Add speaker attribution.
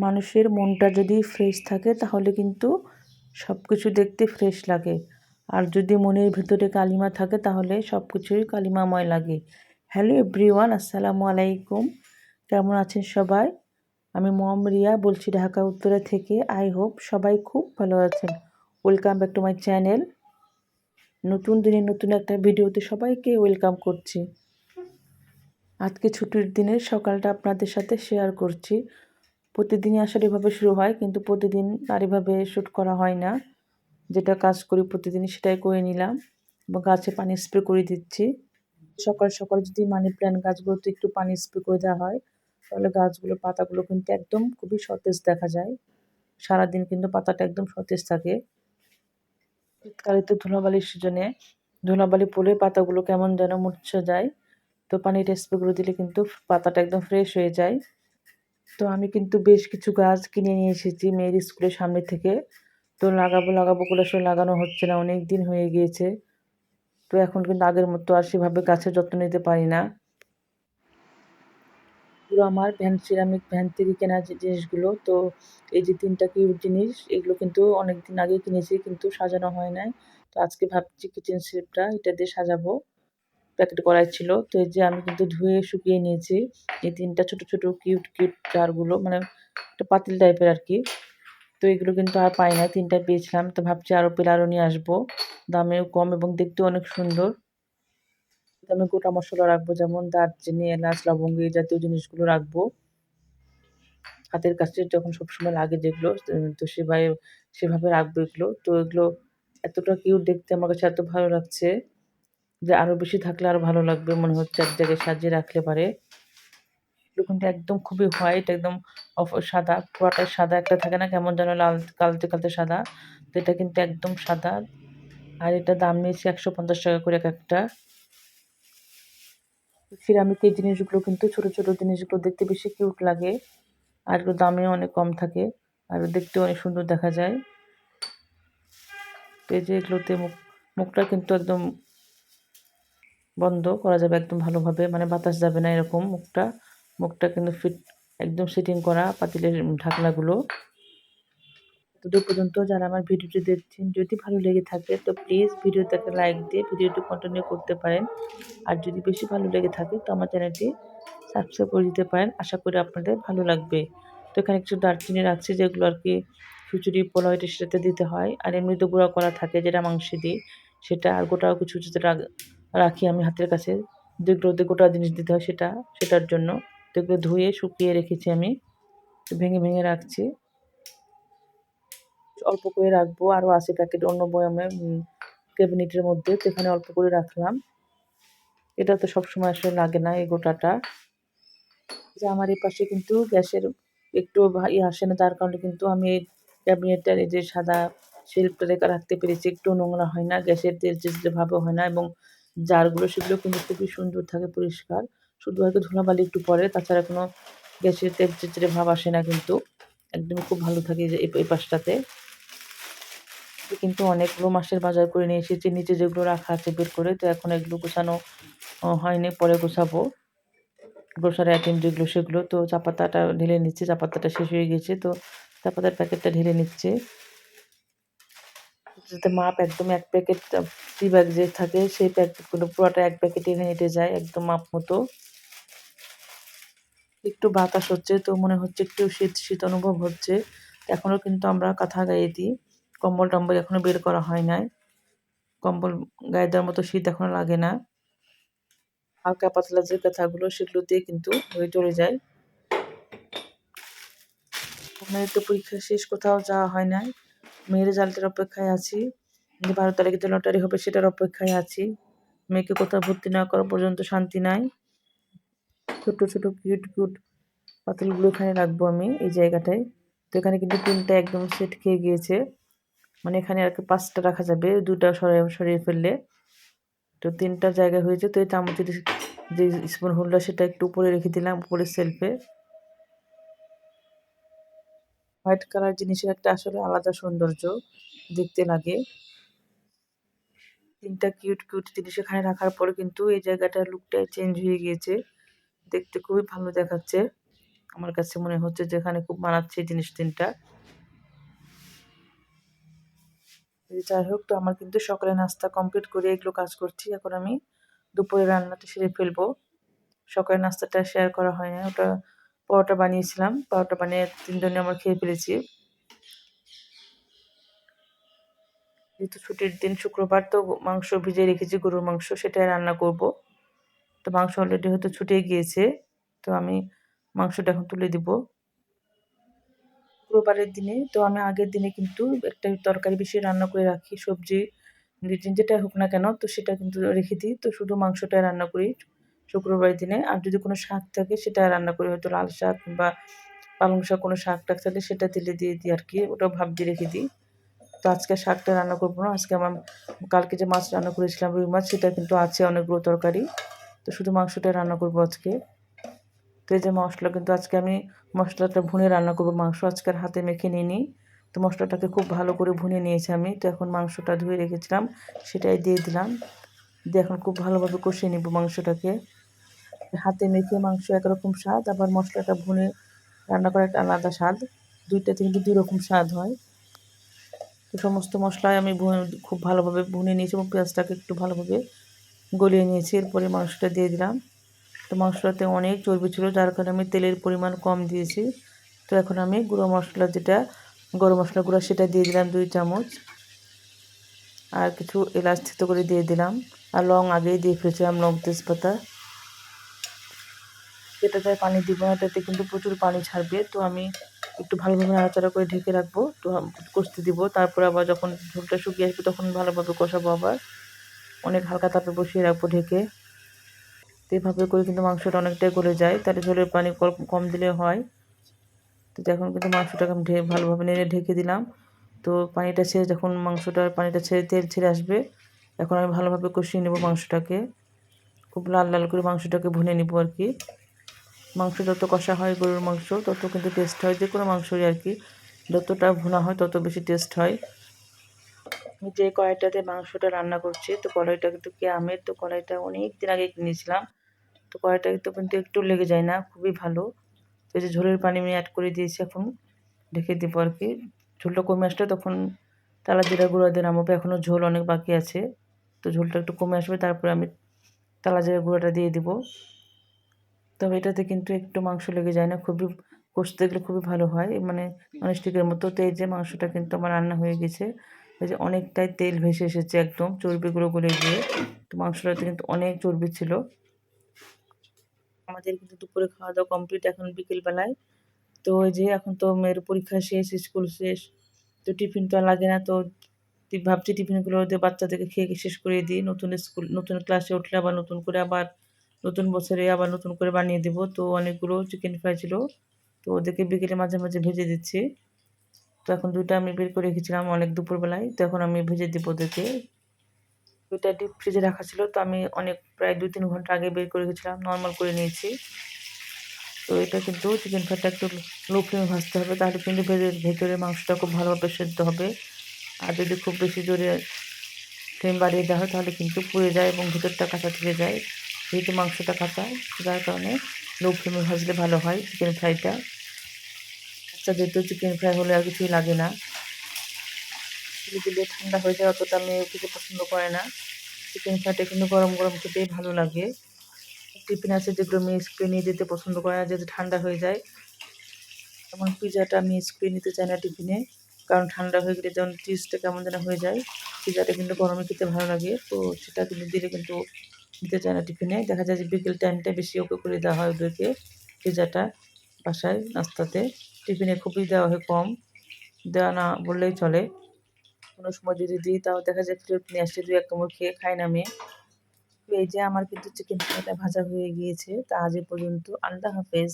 Speaker 1: মানুষের মনটা যদি ফ্রেশ থাকে, তাহলে কিন্তু সব কিছু দেখতে ফ্রেশ লাগে। আর যদি মনের ভিতরে কালিমা থাকে, তাহলে সব কিছুই কালিমাময় লাগে। হ্যালো এভরিওয়ান আসসালামু আলাইকুম। কেমন আছেন সবাই? আমি মম রিয়া বলছি ঢাকা, উত্তরা থেকে। আই হোপ সবাই খুব ভালো আছেন। Welcome back to my channel নতুন দিনে নতুন একটা ভিডিওতে সবাইকে ওয়েলকাম করছি। আজকে ছুটির দিনের সকালটা আপনাদের সাথে শেয়ার করছি। প্রতিদিনই আসলে এভাবে শুরু হয়, কিন্তু প্রতিদিন আর এভাবে শ্যুট করা হয় না। যেটা কাজ করি প্রতিদিন সেটাই করে নিলাম এবং গাছে পানি স্প্রে করে দিচ্ছি। সকাল সকাল যদি মানি প্ল্যান্ট গাছগুলোতে একটু পানি স্প্রে করে দেওয়া হয়, তাহলে গাছগুলোর পাতাগুলো কিন্তু একদম খুবই সতেজ দেখা যায়। সারাদিন কিন্তু পাতাটা একদম সতেজ থাকে। শীতকালে তো ধুলাবালির সিজনে ধুলাবালি পড়লে পাতাগুলো কেমন যেন মুরছে যায়। তো পানিটা স্প্রে করে দিলে কিন্তু পাতাটা একদম ফ্রেশ হয়ে যায়। তো আমি কিন্তু বেশ কিছু গাছ কিনে নিয়ে এসেছি মেয়ের স্কুলের সামনে থেকে। তো লাগাবো লাগাবো করে আসলে লাগানো হচ্ছে না, অনেক দিন হয়ে গিয়েছে। তো এখন কিন্তু আগের মতো আর সেভাবে গাছের যত্ন নিতে পারি না। পুরো আমার ভ্যান, সিরামিক ভ্যান থেকে কেনা জিনিসগুলো, তো এই যে তিনটা কিউট জিনিস, এগুলো কিন্তু অনেক দিন আগে কিনেছি কিন্তু সাজানো হয় নাই। তো আজকে ভাবছি কিচেন সেটটা এটা দিয়ে সাজাবো। প্যাকেট করাই ছিল। তো এই যে আমি কিন্তু ধুয়ে শুকিয়ে নিয়েছি। এই তিনটা ছোট ছোট কিউট কিউট জারগুলো মানে একটা পাতিল টাইপের আর কি তো এগুলো কিন্তু আর পাই না তিনটা পেয়েছিলাম। তো ভাবছি আরও পেলে আরও নিয়ে আসব। দামেও কম এবং দেখতেও অনেক সুন্দর। আমি গোটা মশলা রাখব, যেমন দারচিনি, এলাচ, লবঙ্গ, এই জাতীয় জিনিসগুলো রাখব। হাতের কাছে যখন সবসময় লাগে যেগুলো, তো সেভাবে সেভাবে রাখব এগুলো। তো এগুলো এতটা কিউট দেখতে আমার কাছে এত ভালো লাগছে। যে আরও বেশি থাকলে আরও ভালো লাগবে মনে হচ্ছে এক জায়গায় সাজিয়ে রাখলে পারে। কিন্তু একদম খুবই হোয়াইট একদম সাদা, পুরাটাই সাদা একটা থাকে না, কেমন যেন লাল, কালতে কালতে সাদা। তো এটা কিন্তু একদম সাদা। আর এটা দাম নিয়েছি একশো পঞ্চাশ টাকা করে এক একটা। সিরামিকের জিনিসগুলো কিন্তু ছোট ছোট জিনিসগুলো দেখতে বেশি কিউট লাগে। আর এগুলো দামেও অনেক কম থাকে। আর দেখতেও অনেক সুন্দর দেখা যায়। এই যে এগুলোতে মুখ মুখটা কিন্তু একদম বন্ধ করা যাবে একদম ভালোভাবে মানে বাতাস যাবে না এরকম মুখটা। মুখটা কিন্তু ফিট একদম সিটিং করা পাতিলের ঢাকনাগুলো। ততদূর পর্যন্ত যারা আমার ভিডিওটি দেখছেন, যদি ভালো লেগে থাকে, তো প্লিজ ভিডিওটাকে লাইক দিয়ে ভিডিওটি কন্টিনিউ করতে পারেন। আর যদি বেশি ভালো লেগে থাকে, তো আমার চ্যানেলটি সাবস্ক্রাইব করে দিতে পারেন। আশা করি আপনাদের ভালো লাগবে। তো এখানে কিছু দারচিনি রাখছি, যেগুলো আর কি খিচুড়ি, পোলাও, এটা সেটাতে দিতে হয়। আর এমনি তো গুঁড়া করা থাকে যেটা মাংস দিই, সেটা আর গোটাও কিছু কিছুতে রাখি আমি হাতের কাছে। যেগুলোতে গোটা জিনিস দিতে হয় সেটা, সেটার জন্য। যেগুলো ধুয়ে, শুকিয়ে রেখেছি আমি। ভেঙে ভেঙে রাখছি। অল্প করে রাখব। আরও আছে প্যাকেট অন্য বয়ামে ক্যাবিনেটের মধ্যে। সেখানে অল্প করে রাখলাম। এটা তো সবসময় আসলে লাগে না এই গোটাটা। যে আমার এই পাশে কিন্তু গ্যাসের একটু ইয়ে আসে না। তার কারণে কিন্তু আমি এই ক্যাবিনেটটার এই যে সাদা শেল্পটা রেখে রাখতে পেরেছি। একটু নোংরা হয় না। গ্যাসের তেল যে ভাবে হয় না এবং জারগুলো সেগুলো কিন্তু খুবই সুন্দর থাকে, পরিষ্কার। শুধু হয়তো ধুলাবালি একটু পরে, তাছাড়া কোনো গ্যাসের তেল চিচড়ে ভাব আসে না কিন্তু। একদমই খুব ভালো থাকে যে এই পাশটাতে। কিন্তু অনেকগুলো মাসের বাজার করে নিয়ে এসেছি, নিচে যেগুলো রাখা আছে বের করে। তো এখন এগুলো গোছানো হয়নি, পরে গোছাবো। গ্রোসারি আইটেম যেগুলো সেগুলো। তো চা পাতাটা ঢেলে নিচ্ছে চা পাতাটা শেষ হয়ে গেছে। তো চা পাতার প্যাকেটটা ঢেলে নিচ্ছে। যাতে মাপ একদম এক প্যাকেট টি ব্যাগ যে থাকে, সেই প্যাকেটগুলো পুরোটা এক প্যাকেটে এখানে হেঁটে যায় একদম মাপ মতো। একটু বাতাস হচ্ছে, তো মনে হচ্ছে একটু শীত শীত অনুভব হচ্ছে। এখনও কিন্তু আমরা কাঁথা গায়ে দিই। কম্বল টম্বল এখনও বের করা হয় নাই। কম্বল গায়ে দেওয়ার মতো শীত এখনও লাগে না। হালকা পাতলা যে কাঁথাগুলো, সেগুলো দিয়ে কিন্তু হয়ে চলে যায়। আপনার তো পরীক্ষা শেষ, কোথাও যাওয়া হয় নাই। মেয়ের রেজাল্টের অপেক্ষায় আছি। বারো তারিখে যে লটারি হবে সেটার অপেক্ষায় আছি। মেয়েকে কোথাও ভর্তি না করা পর্যন্ত শান্তি নাই। ছোট ছোট কিউট কিউট পাতলগুলো এখানে রাখব আমি এই জায়গাটায়। তো এখানে কিন্তু তিনটা একদম সেট খেয়ে গিয়েছে। মানে এখানে আর পাঁচটা রাখা যাবে দুটা সরিয়ে সরিয়ে ফেললে। তো তিনটা জায়গা হয়েছে। তো এই চামচের যে স্পুন হোলটা সেটা একটু উপরে রেখে দিলাম উপরে সেলফে হোয়াইট কালার জিনিসের একটা আসলে আলাদা সৌন্দর্য দেখতে লাগে। তিনটা কিউট কিউট জিনিস এখানে রাখার পরে কিন্তু এই জায়গাটার লুকটা চেঞ্জ হয়ে গিয়েছে। দেখতে খুবই ভালো দেখাচ্ছে। আমার কাছে মনে হচ্ছে যে এখানে খুব মানাচ্ছে জিনিস তিনটা। যাই হোক, তো আমার কিন্তু সকালে নাস্তা কমপ্লিট করে এগুলো কাজ করছি। এখন আমি দুপুরে রান্নাটা সেরে ফেলব। সকালে নাস্তাটা শেয়ার করা হয় না। ওটা পরোটা বানিয়েছিলাম। পরোটা বানিয়ে তিনজনে আমার খেয়ে ফেলেছি। যেহেতু ছুটির দিন শুক্রবার, তো মাংস ভিজে রেখেছি, গরুর মাংস, সেটাই রান্না করব। তো মাংস অলরেডি হয়তো ছুটে গিয়েছে, তো আমি মাংসটা এখন তুলে দিব। শুক্রবারের দিনে, তো আমি আগের দিনে কিন্তু একটা তরকারি বেশি রান্না করে রাখি, সবজি যেটা হোক না কেন, তো সেটা কিন্তু রেখে দিই। তো শুধু মাংসটা রান্না করি। শুক্রবার দিনে। আর যদি কোনো শাক থাকে, সেটা রান্না করি হয়তো লাল শাক কিংবা পালং শাক, কোনো শাক টাক থাকলে সেটা তেলে দিয়ে দিই আর কি ভাব দিয়ে রেখে দিই। তো আজকে শাকটা রান্না করব না। আজকে আমার কালকে যে মাছ রান্না করেছিলাম, রুই মাছ, সেটা কিন্তু আছে অনেকগুলো তরকারি। তো শুধু মাংসটা রান্না করব আজকে। তো এই যে মশলা, কিন্তু আজকে আমি মশলাটা ভুনে রান্না করব। মাংস আজকের হাতে মেখে নিয়ে নিই তো মশলাটাকে খুব ভালো করে ভুনে নিয়েছি আমি। তো এখন মাংসটা ধুয়ে রেখেছিলাম, সেটাই দিয়ে দিলাম। দিয়ে এখন খুব ভালোভাবে কষিয়ে নিব মাংসটাকে। হাতে মেখে মাংস একরকম স্বাদ, আবার মশলাটা ভুনে রান্না করা একটা আলাদা স্বাদ। দুইটাতে কিন্তু দুই রকম স্বাদ হয়। তো সমস্ত মশলায় আমি খুব ভালোভাবে ভুনে নিয়েছি এবং পেঁয়াজটাকে একটু ভালোভাবে গলিয়ে নিয়েছি। এরপরে মাংসটা দিয়ে দিলাম। তো মাংসটাতে অনেক চর্বি ছিল, যার কারণে আমি তেলের পরিমাণ কম দিয়েছি। তো এখন আমি গুঁড়ো মশলা যেটা, গরম মশলা গুঁড়ো সেটা দিয়ে দিলাম দুই চামচ। আর কিছু এলাচ থেতো করে দিয়ে দিলাম। আর লং আগেই দিয়ে ফেলেছিলাম লং তেজপাতা। যেটাতে পানি দিব না এটাতে কিন্তু প্রচুর পানি ছাড়বে। তো আমি একটু ভালোভাবে নাড়াচাড়া করে ঢেকে রাখব, তো কষতে দিব। তারপরে আবার যখন ঝোলটা শুকিয়ে আসবে তখন ভালোভাবে কষাবো আবার। অনেক হালকা তাপে বসিয়ে রাখব ঢেকে। তো এভাবে করে কিন্তু মাংসটা অনেকটাই গলে যায়। তাহলে ঝোলের পানি কম দিলে হয়। তো যখন কিন্তু মাংসটাকে আমি ভালোভাবে নেড়ে ঢেকে দিলাম। তো পানিটা ছেড়ে, যখন মাংসটার পানিটা ছেড়ে, তেল ছেড়ে আসবে, এখন আমি ভালোভাবে কষিয়ে নেব মাংসটাকে। খুব লাল লাল করে মাংসটাকে ভুনে নিব আর কি। মাংস যত কষা হয় গরুর মাংস, তত কিন্তু টেস্ট হয়। যে কোনো মাংসই আর কি। যতটা ভুনা হয়, তত বেশি টেস্ট হয়। যে কড়াইটাতে মাংসটা রান্না করছি, তো কড়াইটা কিন্তু কে আমের, তো কড়াইটা অনেক দিন আগে কিনেছিলাম। তো কড়াইটা তো কিন্তু একটু লেগে যায় না, খুবই ভালো। তো এই যে ঝোলের পানি আমি অ্যাড করে দিয়েছি এখন, ঢেকে দেবো আর কি। ঝোলটা কমে আসলে তখন তালা জিরা গুঁড়া দিয়ে নামাবো এখনও ঝোল অনেক বাকি আছে। তো ঝোলটা একটু কমে আসবে, তারপরে আমি তালা জিরা গুঁড়াটা দিয়ে দিব। তবে এটাতে কিন্তু একটু মাংস লেগে যায় না, খুবই কষতে গেলে খুবই ভালো হয়। মানে ননস্টিকের মতো। তো এই যে মাংসটা কিন্তু আমার রান্না হয়ে গেছে। এই যে অনেকটাই তেল ভেসে এসেছে একদম চর্বিগুলো গলে গিয়ে। তো মাংসটাতে কিন্তু অনেক চর্বি ছিল। আমাদের কিন্তু দুপুরে খাওয়া দাওয়া কমপ্লিট এখন বিকেলবেলায়। তো ওই যে এখন তো মেয়ের পরীক্ষা শেষ, স্কুল শেষ। তো টিফিন তো লাগে না। তো ভাবছি টিফিনগুলো ওদের বাচ্চাদেরকে খেয়ে শেষ করে দিই। নতুন স্কুল, নতুন ক্লাসে উঠলে আবার নতুন করে আবার নতুন বছরে আবার নতুন করে বানিয়ে দেবো। তো অনেকগুলো চিকেন ফ্রাই ছিল। তো ওদেরকে বিকেলে মাঝে মাঝে ভেজে দিচ্ছি। তো এখন দুইটা আমি বের করে রেখেছিলাম অনেক দুপুরবেলায়। তো এখন আমি ভেজে দেবো ওদেরকে। দুইটা ডিপ ফ্রিজে রাখা ছিল। তো আমি অনেক প্রায় দুই তিন ঘণ্টা আগে বের করে রেখেছিলাম নর্মাল করে নিয়েছি। তো এটা কিন্তু চিকেন ফ্রাইটা একটু লো ফ্লেমে ভাজতে হবে। তাহলে কিন্তু ভেতরে মাংসটা খুব ভালোভাবে সেদ্ধ হবে। আর যদি খুব বেশি জোরে ফ্লেম বাড়িয়ে দেওয়া হয়, তাহলে কিন্তু পুড়ে যায় এবং ভেতরটা কাঁচা থেকে যায়। যেহেতু মাংসটা কাঁচা যার কারণে লো ফ্লেমে ভাজলে ভালো হয় চিকেন ফ্রাইটা যেহেতু চিকেন ফ্রাই হলে আর কিছুই লাগে না। দিলে ঠান্ডা হয়ে যায়, অতটা মেয়ে খেতে পছন্দ করে না। চিকেন ফ্রাইটা কিন্তু গরম গরম খেতেই ভালো লাগে। টিফিন আছে যেগুলো মেয়ে স্প্রে নিয়ে যেতে পছন্দ করে না, যেহেতু ঠান্ডা হয়ে যায়। যেমন পিজাটা আমি স্প্রে নিতে চাই না টিফিনে, কারণ ঠান্ডা হয়ে গেলে যেমন চিজটা কেমন যেন হয়ে যায়। পিজাটা কিন্তু গরমে খেতে ভালো লাগে, তো সেটা কিন্তু দিলে কিন্তু দিতে চায় না টিফিনে। দেখা যায় যে বিকেল টাইমটা বেশি ওকে করে দেওয়া হয় ওদেরকে। পিজাটা বাসায় নাস্তাতে। টিফিনে খুবই দেওয়া হয় কম। দেওয়া না বললেই চলে। কোনো সময় যদি দিই, তাও দেখা যায় ফ্রেট নিয়ে আসছে, দুই এক কামড় খেয়ে খায় না মেয়ে। এই যে আমার কিন্তু চিকেন ফ্রাইটা ভাজা হয়ে গিয়েছে। তা আজ পর্যন্ত আল্লাহ হাফেজ।